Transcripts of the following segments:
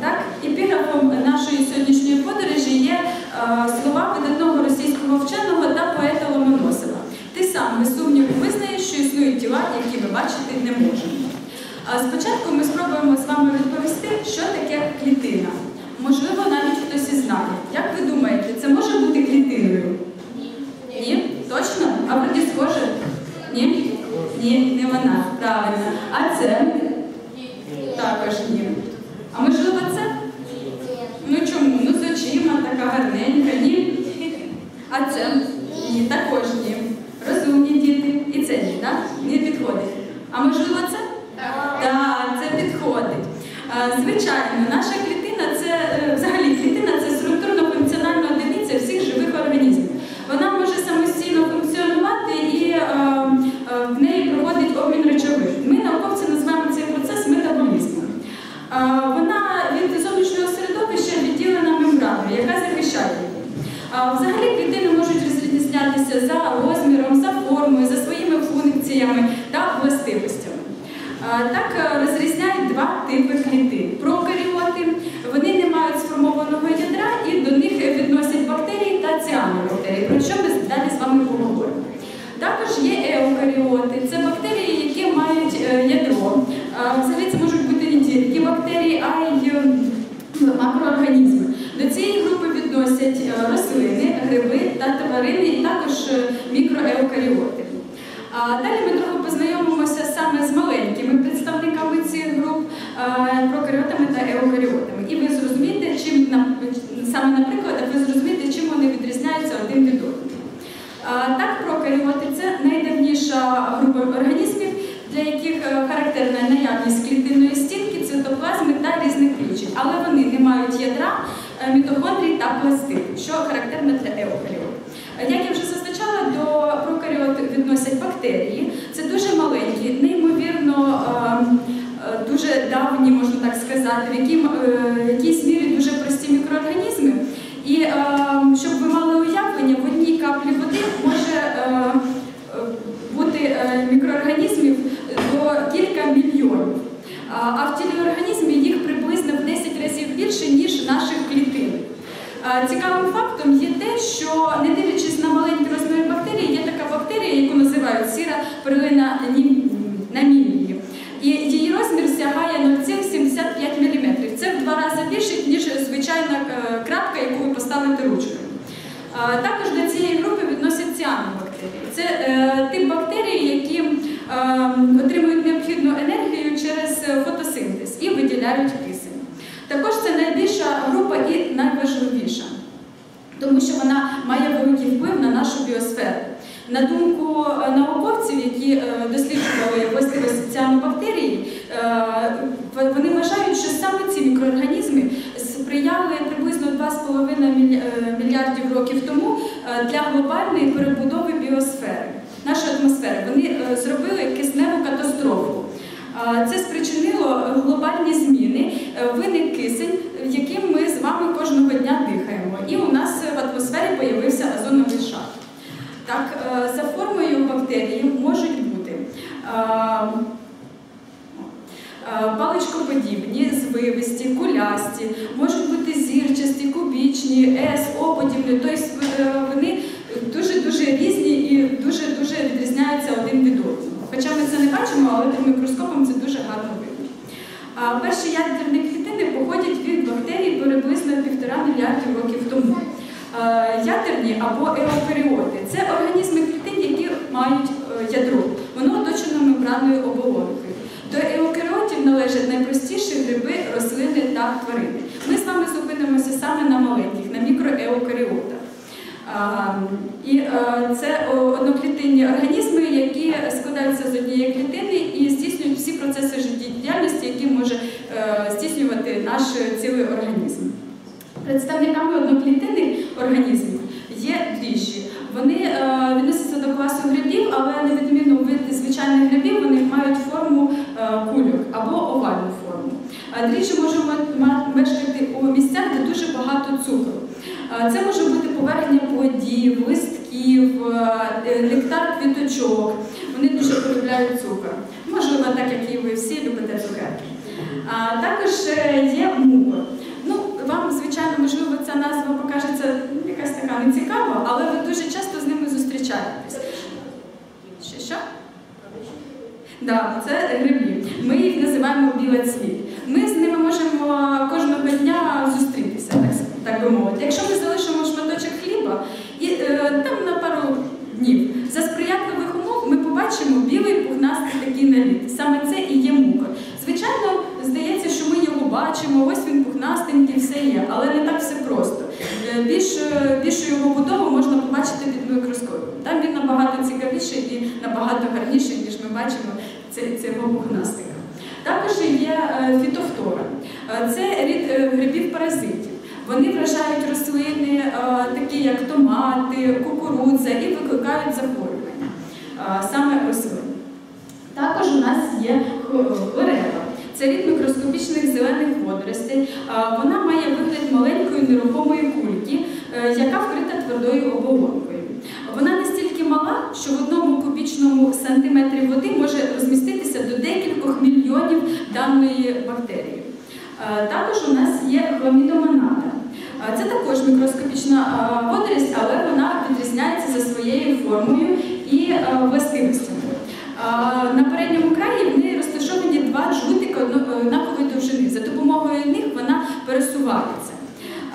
Так, епіграфом нашої сьогоднішньої подорожі є слова видатного російського вченого та поета Ломоносова. Ти сам без сумніву визнаєш, що існують тіла, які ми бачити не можемо. Спочатку ми спробуємо з вами відповісти, що таке клітина. Можливо, навіть хтось і знає. Як ви думаєте, це може бути клітиною? Ні? Точно? А вроді схоже? Ні? Ні, не вона. Правильно. А це? Також ні. А можливо це? Ну чому? Ну з очима така гарненька, ні? А це? Ні, також ні. Розумні діти. І це ні, так? Не підходить. А можливо це? Так, це підходить. А, Звичайно, наша клітина це е, взагалі клітина це структурно-функціональна одиниця всіх живих організмів. Вона може самостійно функціонувати і е, е, в неї проходить обмін речовин. Ми науковці називаємо цей процес метаболізмом. Е, Вона від зовнішнього середовища відділена мембраною, яка захищає її. А Взагалі клітини можуть розрізнятися за розміром, за формою, за своїми функціями та властивостями. А, Так е, розрізняють два типи клітин. Прокаріоти, вони не мають сформованого ядра і до них відносять бактерії та ціанобактерії, про що ми далі з вами поговоримо. Також є еукаріоти, це бактерії, які мають е, ядро. А, Взагалі це можуть бути не тільки бактерії, а й е, макроорганізми. До цієї групи відносять е, рослини, гриби та тварини, і також е, мікроеукаріоти. А Далі ми трохи познайомимося саме з маленькими представниками цих груп, е, прокаріотами та еукаріотами. І ви зрозумієте, чим на- наприклад, ви зрозумієте, чим вони відрізняються один від одного. Так, прокаріоти це найдавніша група організмів, для яких е, характерна наявність клітинної стінки, цитоплазми та різних ключів. Але вони не мають ядра, е, мітохондрій та пластин, що характерно для еукаріот. Як я вже зазначала, до прокаріот відносять бактерії. Це дуже маленькі, неймовірно е, е, дуже давні, можна так сказати, в якій, мірі. І е, щоб ви мали уявлення, в одній каплі води може е, бути е, мікроорганізмів до кілька мільйонів. А, в тілі організмі їх приблизно в 10 разів більше, ніж наших клітин. Цікавим фактом є те, що не дивлячись на маленький розмір бактерії, є така бактерія, яку називають сіра перлина намілії. І її розмір сягає 0,75 мм. Це в два рази більше, ніж звичайна е, крапка, яку ви поставите ручкою. Е, Також до цієї групи відносять ціанобактерії. Це е, тип бактерій, які е, отримують необхідну енергію через фотосинтез і виділяють кисень. Також це найбільша група і найважливіша, тому що вона має великий вплив на нашу біосферу. На думку е, науковців, які е, досліджували властивості ціанобактерії, вони вважають, що саме ці мікроорганізми сприяли приблизно 2,5 е, мільярдів років тому е, для глобальної перебудови біосфери, нашої атмосфери. Вони е, зробили кисневу катастрофу. Це спричинило глобальні зміни, виник кисень, яким ми з вами кожного дня дихаємо. І у нас в атмосфері появився озоновий шар. Так, за формою бактерії можуть бути паличкоподібні, звивисті, кулясті, можуть бути зірчасті, кубічні, С, О подібні. Тобто е, вони дуже-дуже різні і дуже-дуже відрізняються один від одного. Хоча ми це не бачимо, але під мікроскопом це дуже гарно видно. Перші ядерні клітини походять від бактерій приблизно півтора мільярдів років тому. Е, Ядерні або еукаріоти це організми клітин, які мають е, ядро. Воно оточено мембранною оболонкою. Належать найпростіші гриби, рослини та тварини. Ми з вами зупинимося саме на маленьких, на мікроеукаріотах. І е, це одноклітинні організми, які складаються з однієї клітини і здійснюють всі процеси життєдіяльності, які може е, здійснювати наш цілий організм. Представниками одноклітинних організмів є дріжджі. Вони е, але на відміну від звичайних грибів, вони мають форму е, кульок або овальну форму. Дріжджі можуть мешкати у місцях, де дуже багато цукру. Е, Це може бути поверхня плодів, листків, нектар квіточок. Вони дуже полюбляють цукор. Можливо, так як і ви всі любите цукерки. Також є мукор. Звичайно, можливо, ця назва покажеться якась така нецікава, але ви дуже часто з ними зустрічаєтесь. Що? що? Да, це гриблі. Ми їх називаємо білий цвіт. Ми з ними можемо кожного дня зустрітися, так, так би мовити. Якщо ми залишимо шматочок хліба і е, там на пару днів за сприятливих умов ми побачимо білий пухнастий такий наліт. Саме це і є мукор. Звичайно, здається, що ми його бачимо, ось він пухнастенький, все є, але не так все просто. Е, Більш, е, більшу його будову можна побачити під мікроскопом. Там він набагато цікавіший і набагато гарніший, ніж ми бачимо цього пухнастика. Також є е, фітофтора. Це рід е, грибів-паразитів. Вони вражають рослини, такі як томати, кукурудза, і викликають захворювання саме рослин. Також у нас є хлорева. Це рід мікроскопічних зелених водоростей. Вона має вигляд маленької нерухомої кульки, е, яка вкрита твердою оболонкою. Вона настільки мала, що в одному кубічному сантиметрі води може розміститися до декількох мільйонів даної бактерії. Також у нас є хламідомонада. Е, Це також мікроскопічна водорість, але вона відрізняється за своєю формою і властивостями. На передньому краї два жгутика одно- однакової довжини. За допомогою них вона пересувається.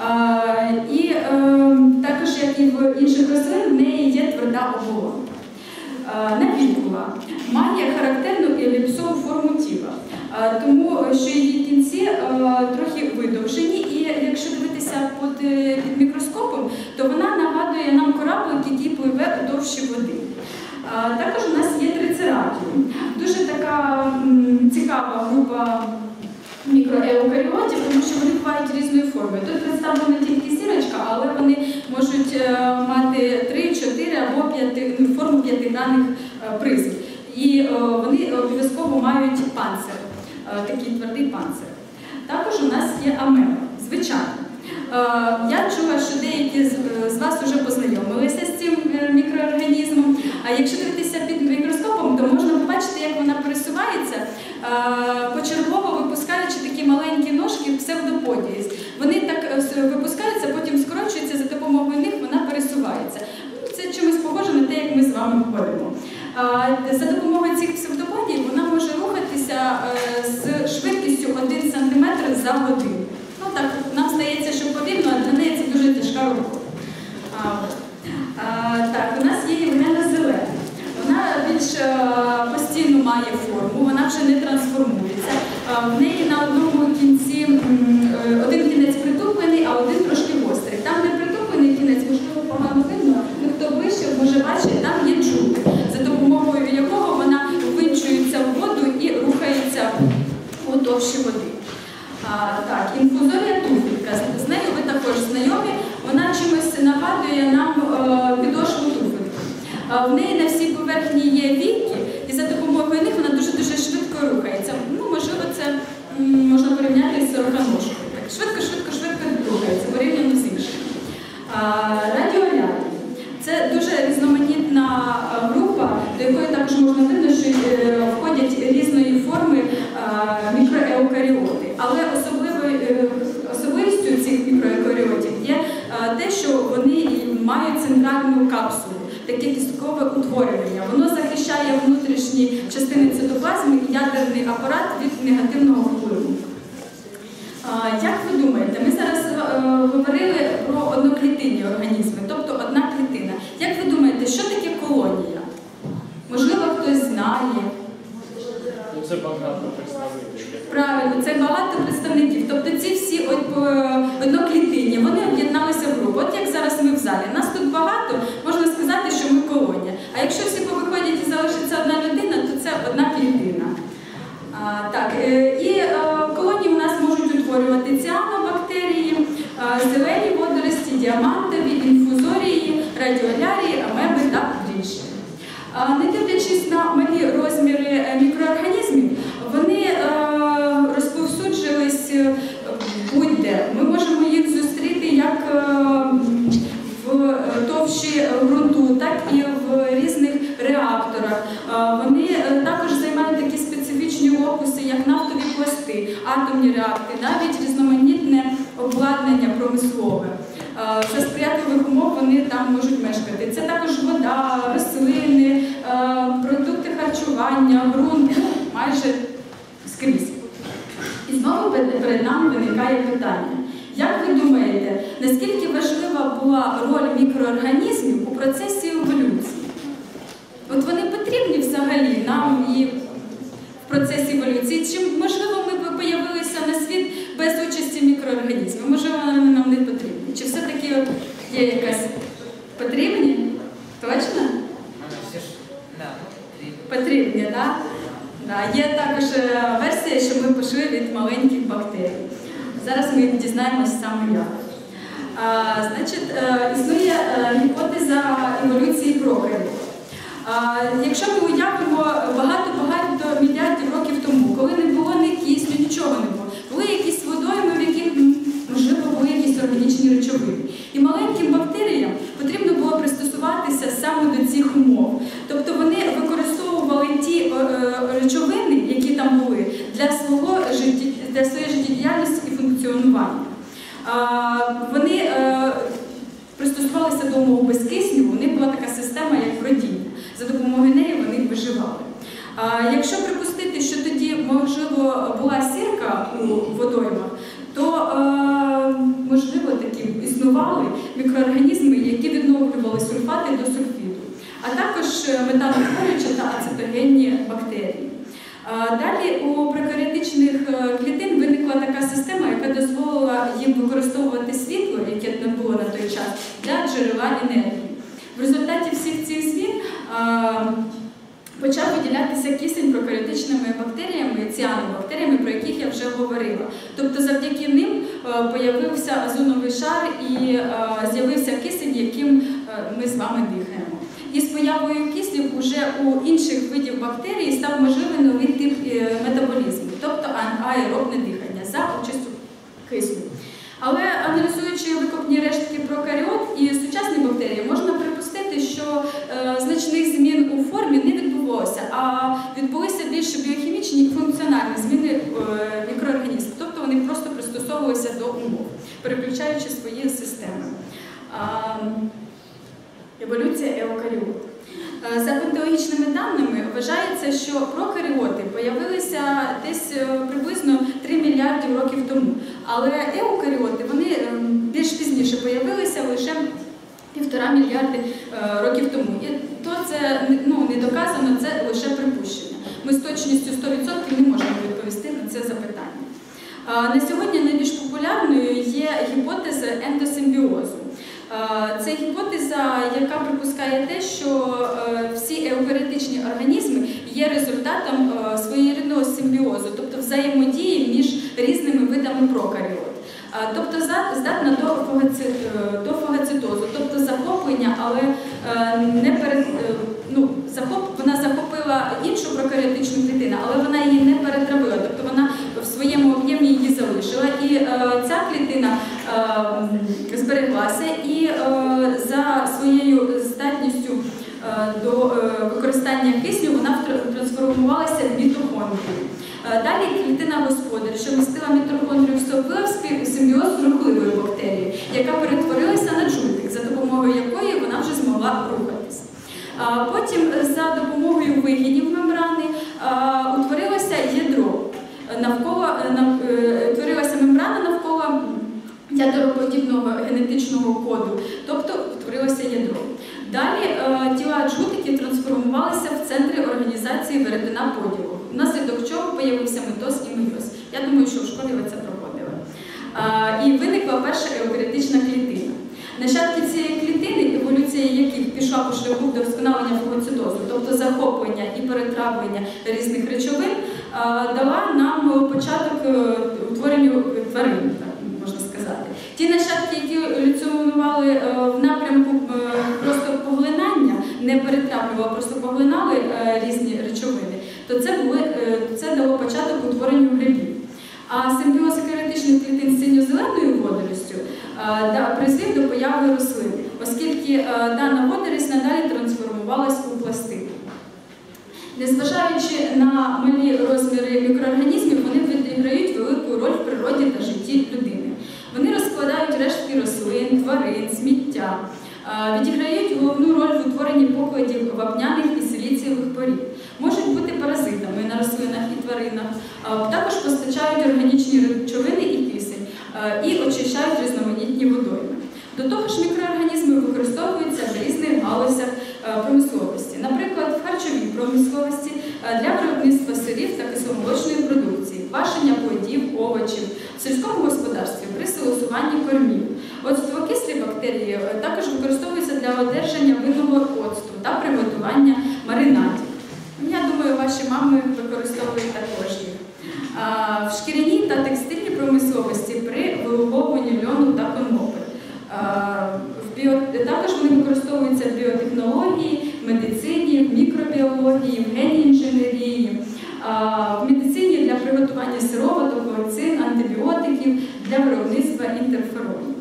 Е, І е, також, як і в інших рослин, в неї є тверда оболонка. Е, Навікула має характерну еліпсову форму тіла, е, тому що її кінці е, трохи видовжені, і якщо дивитися під, е, мікроскопом, то вона нагадує нам кораблик, який пливе у довщі води. Е, Також у нас є трицератіум. Дуже така м, цікава група мікроеукаріотів, тому що вони бувають різної форми. Тут представлена тільки сірочка, але вони можуть е, мати 3, 4 або 5, ну, форму п'яти даних призм. І е, вони обов'язково мають панцир, е, такий твердий панцир. Також у нас є амеба, звичайно. Е, Я чула, що деякі з з вас вже познайомилися з цим е, мікроорганізмом. А якщо дивитися під мікроскопом, то можна побачити, як вона пересувається, е, почергово випускаючи такі маленькі ножки псевдоподіїз. Вони так е, с- випускаються, потім скорочуються, за допомогою них вона пересувається. Ну, Це чимось похоже на те, як ми з вами ходимо. А, За допомогою цих псевдоподій вона може рухатися е, з швидкістю 1 см за годину. Ну так, нам здається, що повільно, а для неї це дуже тяжка робота. А, от. а, так, у нас є Євгена Зелена. Вона більш е, постійно має форму, вона вже не трансформується. А, В неї на одному кінці м, е, один кінець притуплений, а один трошки гострий. Там, де притуплений кінець, можливо, погано видно, ну хто ближче може бачити, там є чуб, за допомогою якого вона ввинчується в воду і рухається у товщі води. А, так, інфузорія туфелька. З- нею ви також знайомі. Вона чимось нагадує нам е, підошву туфельки. В неї на всій поверхні є віки, і за допомогою них вона дуже-дуже швидко рухається. Ну, можливо, це м, можна порівняти з сороконожкою. Так, швидко, швидко, швидко рухається, порівняно з іншими. А, Радіолярії. Це дуже різноманітна е, група, до якої також можна видно, що е, входять різної форми е, мікроеукаріоти. Але особливою е, особливістю цих мікроеукаріотів є е, те, що вони і мають центральну капсулу, таке кісткове утворювання. Воно захищає внутрішні частини цитоплазми і ядерний апарат від негативного впливу. А, Як ви думаєте, ми зараз е, говорили про одноклітинні організми, тобто одна клітина. Як ви думаєте, що таке колонія? Можливо, хтось знає. Ну, Це багато представників. Правильно, це багато представників. Тобто ці всі от, е, одноклітинні, вони об'єдналися в групу. От як зараз ми в залі. Нас тут багато, можна сказати, що ми колонія. А якщо всі повиходять і залишиться одна людина, то це одна клітина. А, так, е, і е, колонії у нас можуть утворювати ціанобактерії, е, зелені водорості, діамантові, інфузорії, як нафтові пласти, атомні реактори, навіть різноманітне обладнання промислове. Е, За сприятливих умов вони там можуть мешкати. Це також вода, рослини, е, продукти харчування, ґрунт, ну, майже скрізь. І знову перед нами виникає питання. Як ви думаєте, наскільки важлива була роль мікроорганізмів у процесі еволюції? От вони потрібні взагалі нам і в процесі еволюції? Чи можливо ми б появилися на світ без участі мікроорганізмів? Можливо, вони нам не потрібні? Чи все-таки є якась потрібні? Точно? Потрібні, так? Да? Да. Є також е, версія, що ми пішли від маленьких бактерій. Зараз ми дізнаємось саме як. А, значить, е, існує е, гіпотеза еволюції прокарів. Якщо ми уявимо багато-багато мільярдів років тому, коли не було ні кисню, нічого не було, були якісь водойми, в яких м, можливо були якісь органічні речовини. І маленьким бактеріям потрібно було пристосуватися саме до цих умов. Тобто вони використовували ті е, е, речовини, які там були, для свого житті, для своєї життєдіяльності і функціонування. А, Вони е, пристосувалися до умов без кисню, у них була така система, як бродіння. За допомогою неї вони виживали. А якщо припустити, що тоді, можливо, була сірка у водоймах, то е, можливо такі існували мікроорганізми, які відновлювали сульфати до сульфіду, а також е, металотворючі та ацетогенні бактерії. А Далі у прокаріотичних е, клітин виникла така система, яка дозволила їм використовувати світло, яке не було на той час, для джерела енергії. В результаті всіх цих змін почав виділятися кисень прокаріотичними бактеріями, ціанобактеріями, про яких я вже говорила. Тобто завдяки ним появився озоновий шар і з'явився кисень, яким ми з вами дихаємо. І з появою кисню вже у інших видів бактерій став можливий новий тип е, метаболізму, тобто аеробне дихання за участю кисню. Але аналізуючи викопні рештки прокаріот і сучасні бактерії, можна припустити, що е, значних змін у формі не відбулося, а відбулися більше біохімічні і функціональні зміни е, мікроорганізмів. Тобто вони просто пристосовувалися до умов, переключаючи свої системи. Еволюція еукаріот. Е, За патологічними даними вважається, що прокаріоти появилися десь е, приблизно 3 мільярдів років тому. Але еукаріоти вони е, більш пізніше появилися лише півтора мільярди років тому. І то це ну, не доказано, це лише припущення. Ми з точністю 100% не можемо відповісти на це запитання. На сьогодні найбільш популярною є гіпотеза ендосимбіозу. Це гіпотеза, яка припускає те, що е, всі еукаріотичні організми є результатом е, своєрідного симбіозу, тобто взаємодії між різними видами прокаріот. Тобто здатна до, е, фагоцитозу, тобто захоплення, але не перед, ну, захоп, вона захопила іншу прокаріотичну клітину, але вона її не перетравила, тобто вона в своєму об'ємі її залишила. І е, ця клітина е, збереглася і е, за своєю здатністю е, до е, використання кисню вона трансформувалася в мітохондрію. Е, Далі клітина господар, що містила мітохондрію, вступила в симбіоз з рухливою бактерією, яка перетворилася на джутик, за допомогою якої вона вже змогла рухатись. А Потім е, за допомогою вигинів мембрани а, ядроподібного генетичного коду, тобто утворилося ядро. Далі е, тіла джутиків трансформувалися в центрі організації веретена поділу, внаслідок чого появився митоз і мейоз. Я думаю, що в школі ви це проходили. А, І виникла перша еукаріотична клітина. Нащадки цієї клітини, еволюція яких пішла по шляху до вдосконалення фагоцитозу, тобто захоплення і перетравлення різних речовин, а, дала нам початок е, утворенню тварин, так можна сказати. Ті нащадки, які еволюціонували е, в напрямку е, просто поглинання, не перетравлювали, а просто поглинали е, різні речовини, то це, були, е, це дало початок утворенню грибів. А симбіоз каріотичних клітин з синьо-зеленою водоростю е, да, призвів до появи рослин, оскільки е, дана водорість надалі трансформувалась у пластину. Незважаючи на малі розміри мікроорганізмів, вони відіграють велику роль в природі та житті людини. Вони розкладають рештки рослин, тварин, сміття, е, відіграють головну роль в утворенні покладів вапняних і силіцієвих порід, можуть бути паразитами на рослинах і тваринах, е, також постачають органічні речовини і кисень е, і очищають різноманітні водойми. До того ж, мікроорганізми використовуються в різних галузях е, промисловості, наприклад, в харчовій промисловості е, для виробництва сирів та кисломолочної продукції, квашення плодів, овочів, в сільському господарстві при силосуванні кормів. Оцтвокислі бактерії е, також використовуються для одержання винного оцту та приготування маринадів. Я думаю, ваші мами використовують також їх. А, В шкіряній та текстильній промисловості при вилуговуванні льону та конопель. А, в біо... Також вони використовуються в біотехнології, медицині, в мікробіології, в генній інженерії, а, в медицині для приготування сироваток, вакцин, антибіотиків для виробництва інтерферонів.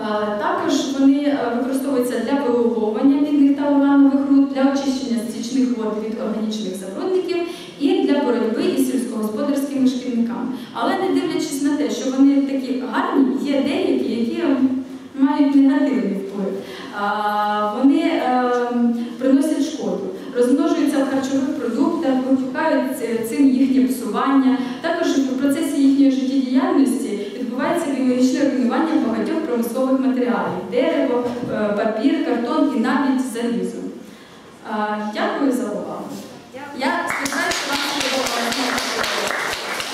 Е, Також вони е, використовуються для вилуговування мідних та уранових руд, для очищення стічних вод від органічних забрудників і для боротьби із сільськогосподарськими шкідниками. Але не дивлячись на те, що вони такі гарні, є деякі, які мають негативний вплив. А, Вони е, приносять шкоду, розмножуються в харчових продуктах, викликають е, цим їхнє псування. Також в процесі їхньої життєдіяльності відбувається біологічне руйнування багатьох промислових матеріалів дерево, е, папір, картон і навіть залізо. А, Дякую за увагу. Я сподіваюся, що вам сподобалося.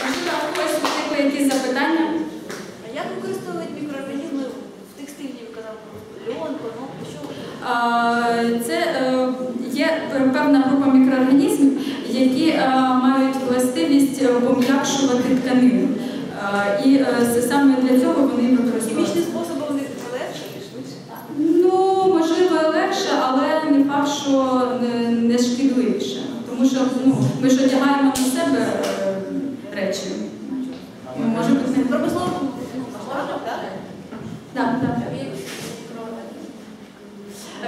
Можливо, у когось виникли якісь запитання? А як використовують мікроорганізми в текстильній, ви казав, льон, конопля, що? А, Це е, є певна група мікроорганізмів, які е, мають властивість е, пом'якшувати тканину. Е, І е, це саме для цього вони Хімічним використовують. способом вони легше і швидше? Ну, можливо, і легше, але не факт, що не, не шкідливіше. Тому що ну, ми ж одягаємо на себе е, речі. Ну, Може бути не В промисловому ну, масштабах, так? Так, так.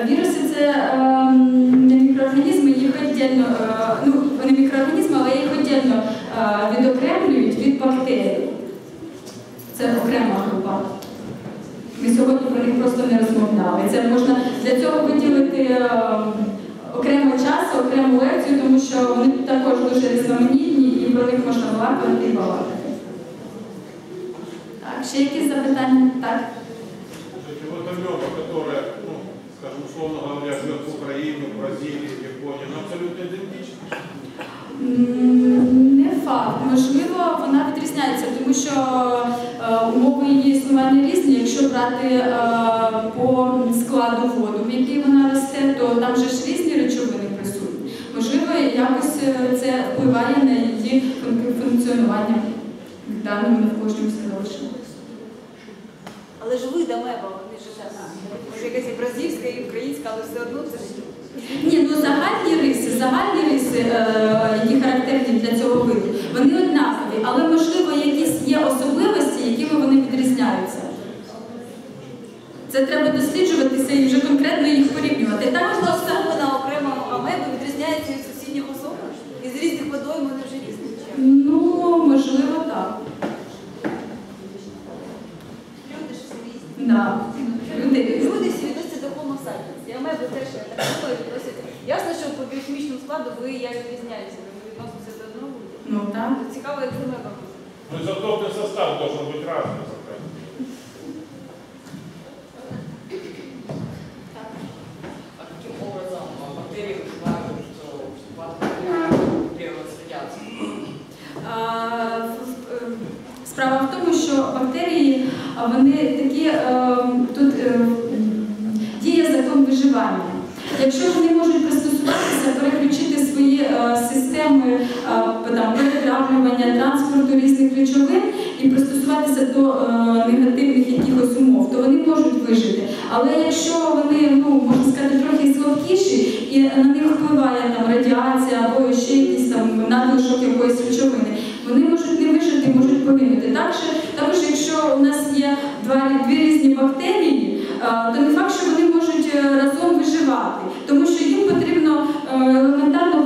Віруси це ем, не мікроорганізми, їх віддільно, е, ну, вони мікроорганізми, але їх віддільно е, відокремлюють від бактерій. Це окрема група. Ми сьогодні про них просто не розмовляли. Це можна для цього виділити ем, окремо час, окрему лекцію, тому що вони також дуже різноманітні і про них можна балакати і балакати. Так, ще якісь запитання? Так. Вот амеба, которая, говоря, живет в Украине, в Бразилии, в Японии, она абсолютно идентична. М, Не факт. Можливо, вона відрізняється, тому що е, умови її існування різні. Якщо брати е, по складу воду, в якій вона росте, то там же ж різні речовини присутні. Можливо, якось е, це впливає на її функціонування в даному навколишньому середовищі. Але ж вид амеба, вони ж якась і бразильська, і українська, але все одно це ж. Ні, ну загальні риси, загальні риси, е, які характерні для цього виду, вони однакові, але можливо якісь є особливості, якими вони відрізняються. Це треба досліджуватися і вже конкретно їх порівнювати. Так просто особа на окрему амебу відрізняється від сусідніх особин. І з різних водойм вони вже різні. Чи? ну можливо так. Люди ж всі різні. Да. Люди різні. Люди всі відносяться до Homo sapiens. І амеби теж я так думаю, відносяться. Ясно, що по біохімічному складу ви як відрізняєтеся, ви відноситеся до одного. виду. Ну так. Цікаво, як з амебами. Но изотопный состав должен быть разный. пока. А каким образом а, бактерии выживают э, в атмосфере при радиации? А, в- е, Справа в тому, що бактерії а, вони такі е, тут е, м, діє закон виживання. Якщо надлишок якоїсь речовини, вони можуть не вижити, можуть погинути. Також, також якщо у нас є два дві різні бактерії, е, то не факт, що вони можуть е, разом виживати, тому що їм потрібно е, елементарно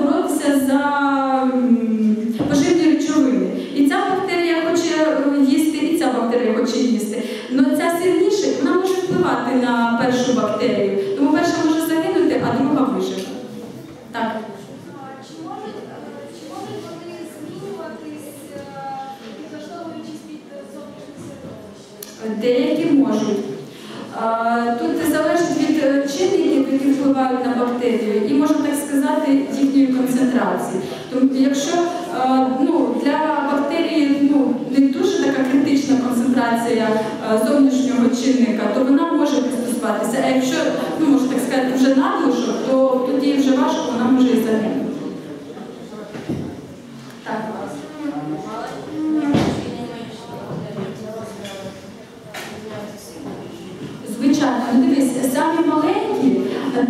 впливають на бактерію і, можна так сказати, їхньої концентрації. Тому якщо е, ну, для бактерії ну, не дуже така критична концентрація е, зовнішнього чинника, то вона може пристосуватися. А якщо, ну, можна так сказати, вже надлишок, то тоді вже важко, вона може і загинути. Так. Звичайно, ну дивись, самі маленькі,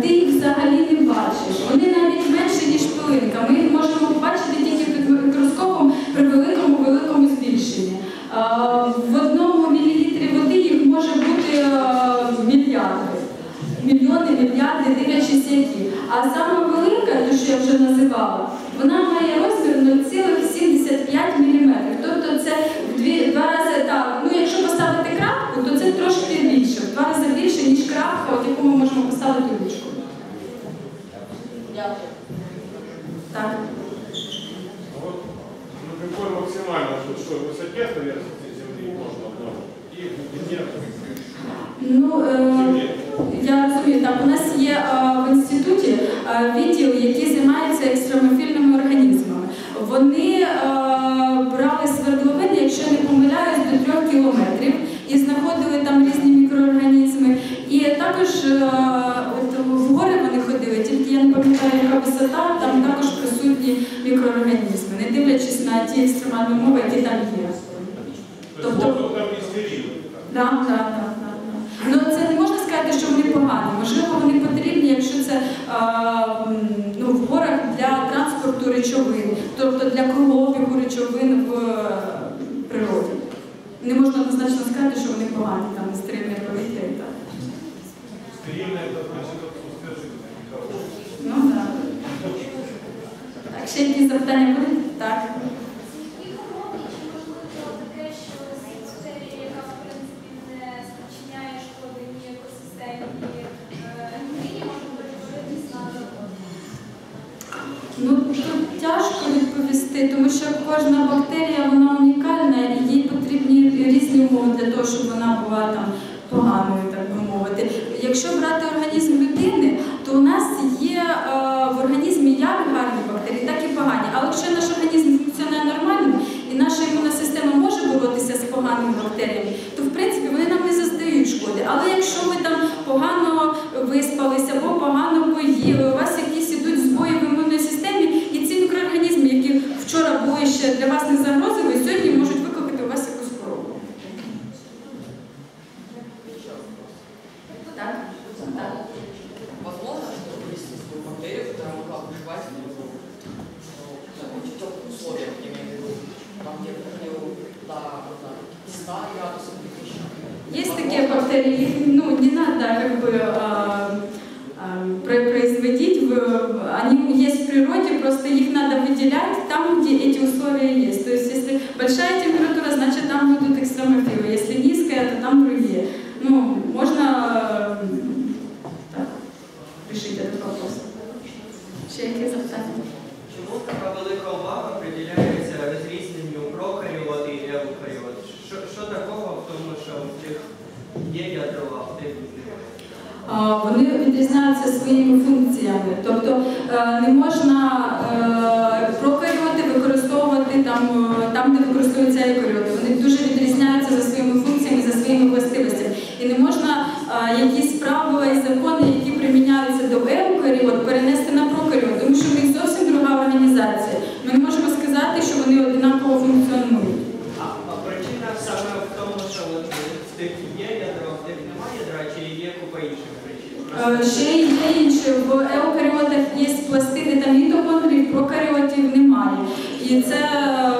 ти їх взагалі не бачиш. Вони навіть менше, ніж пилинка. Ми їх можемо побачити тільки під мікроскопом при великому великому збільшенні. А, В одному мілілітрі води їх може бути а, мільярди. Мільйони, мільярди, дивлячись які. А саме велика, ту, що я вже називала, вона має розмір 0,75 мм. Тобто це в дві, два рази так. Ну, якщо поставити крапку, то це трошки більше, в два рази більше, ніж крапка, от яку ми можемо поставити ручку. Дякую. Так. А Вот на какой максимально что, что высоте поверхности Земли можно обнаружить? И в глубине Ну, е, Земли. я розумію, так, у нас є е, в інституті е, відділ, який займається екстремофільними організмами. Вони е, брали свердловини, якщо я не помиляюсь, до трьох кілометрів і знаходили там різні мікроорганізми. І також е, от в гори вони ходили, тільки я не пам'ятаю, яка висота, там також присутні мікроорганізми, не дивлячись на ті екстремальні умови, які там є. Тобто- стерильный. Так, так, так, так. Ну це не можна сказати, що вони погані. Можливо, вони потрібні, якщо це а, ну, в горах для транспорту речовин, тобто для кругообігу речовин в е. Не можна однозначно сказати, що вони погані, там стрільне повітря і так. Стерильный это значит отсутствие жизни. Ну так. Так, ще якісь запитання будуть? Так. Ну тут тяжко відповісти, тому що кожна бактерія вона унікальна і їй потрібні умови для того, щоб вона була там поганою, так би мовити. Якщо брати організм людини, то у нас є е, в організмі як гарні бактерії, так і погані. Але якщо наш організм функціонує нормально і наша імунна система може боротися з поганими бактеріями, то в принципі вони нам не зазнають шкоди. Але якщо ви там погано виспалися або погано поїли, у вас якісь ідуть збої в імунній системі, і ці мікроорганізми, які вчора були ще для вас не загрозливі, Есть такие бактерии, их ну, не надо как бы а, а, про- производить, в- они есть в природе, просто их надо выделять там, где эти условия есть. То есть если большая температура, значит там будут экстремофилы, если низкая, то там другие. Ну, можно э, так, решить этот вопрос. Ще які запитання? Чому така велика увага приділяється розрізненню прокаріот Вони відрізняються своїми функціями. Тобто е, не можна е, прокаріоти використовувати там, е, там, де використовуються екаріоти. Вони дуже відрізняються за своїми функціями, за своїми властивостями. І не можна якісь правила і закони, які приміняються до еукаріот, перенести на прокаріот, тому що в них зовсім друга організація. Ми не можемо сказати, що вони однаково функціонують. А, а причина саме в тому, що от в тих є ядро, в тих немає ядра, чи є купа інших причин? Е, Ще є інше, в еукаріотах є пластини та мітохондрій, в прокаріотів немає. І це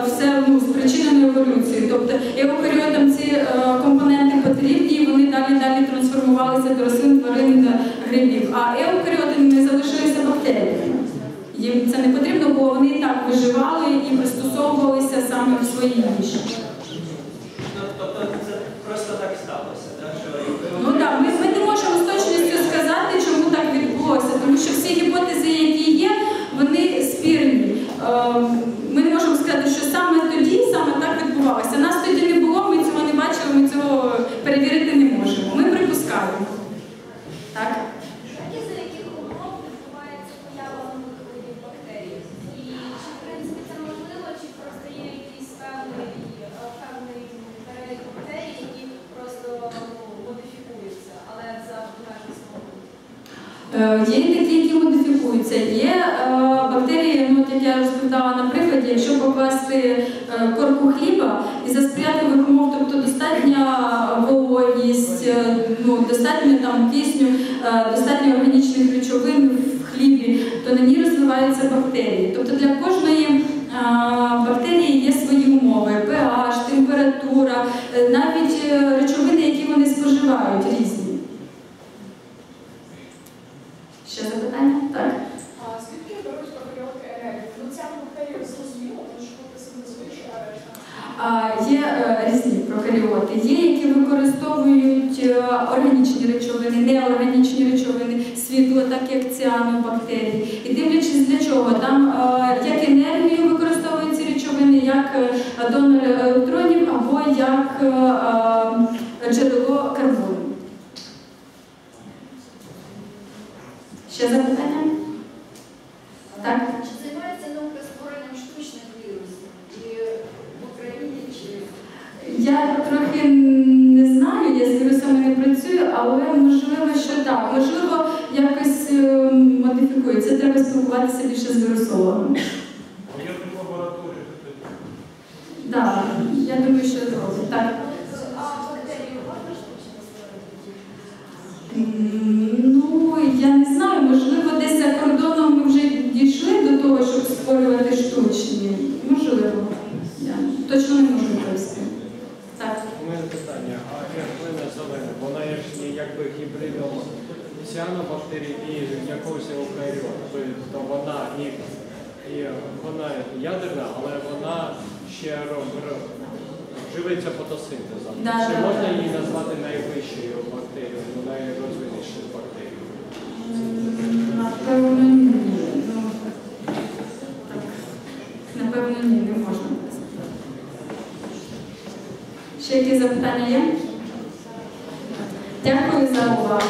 все ну, спричинено еволюцією. Тобто еукаріотам ці е, компоненти потрібні, і вони далі далі трансформувалися до рослин, тварин та грибів. А еукаріоти не залишилися бактеріями. Їм це не потрібно, бо вони і так виживали і пристосовувалися саме в своїй ніші. Тобто це просто так сталося, так? Що Ну так, ми, ми не можемо з точністю сказати, чому так відбулося, тому що всі гіпотези, які є, вони спірні. Ем, Ми не можемо сказати, що саме тоді саме так відбувалося. Нас тоді не було, ми цього не бачили, ми цього перевірити не можемо. Ми припускаємо. Так? Тоді за яких умов Е, Є і такі, які модифікуються. Є е, бактерії, ну, як я розповідала на прикладі, якщо покласти е, корку хліба і за сприятливих умов, тобто достатня вологість, е, ну, достатньо там кисню, е, достатньо органічних речовин в хлібі, то на ній розвиваються бактерії. Тобто для кожної е, бактерії є свої умови: pH, температура, е, навіть е, речовини, які вони споживають, різні. Ще запитання? Так. А звідки беруть прокаріотки енергію? Ну ця бактерія зрозуміла, тому що поки себе звичай, а решта. А, Є е, різні прокаріоти. Є, які використовують е, органічні речовини, неорганічні речовини, світло, так як ціанобактерії. І дивлячись для чого, там е, як енергію використовують ці речовини, як е, донор електронів або як джерело карбону. Ще запитання? Так. Чи займається наука створенням штучних вірусів? І в Україні чи Я трохи не знаю, я з вірусами не працюю, але можливо, що так. Можливо, якось е, модифікується. Треба спілкуватися більше з вірусологами. Я в лаборатории. Так, я думаю, що. Так. А бактерію можна штучно створити? Ну, я не знаю, можливо, десь за кордоном ми вже дійшли до того, щоб створювати штучні. Можливо. Я точно не можу. Питання, а глина зелена, вона є якби гібридом ціанобактерій і якогось еукаріота. Тобто вона і, і вона ядерна, але вона ще живиться фотосинтезом. Да, Чи да, можна да. її назвати найвищою бактерією, найрозвинішою бактерією? Напевно, ні. Ну, так. Напевно, ні, не можна. Ще які запитання є? Дякую за увагу.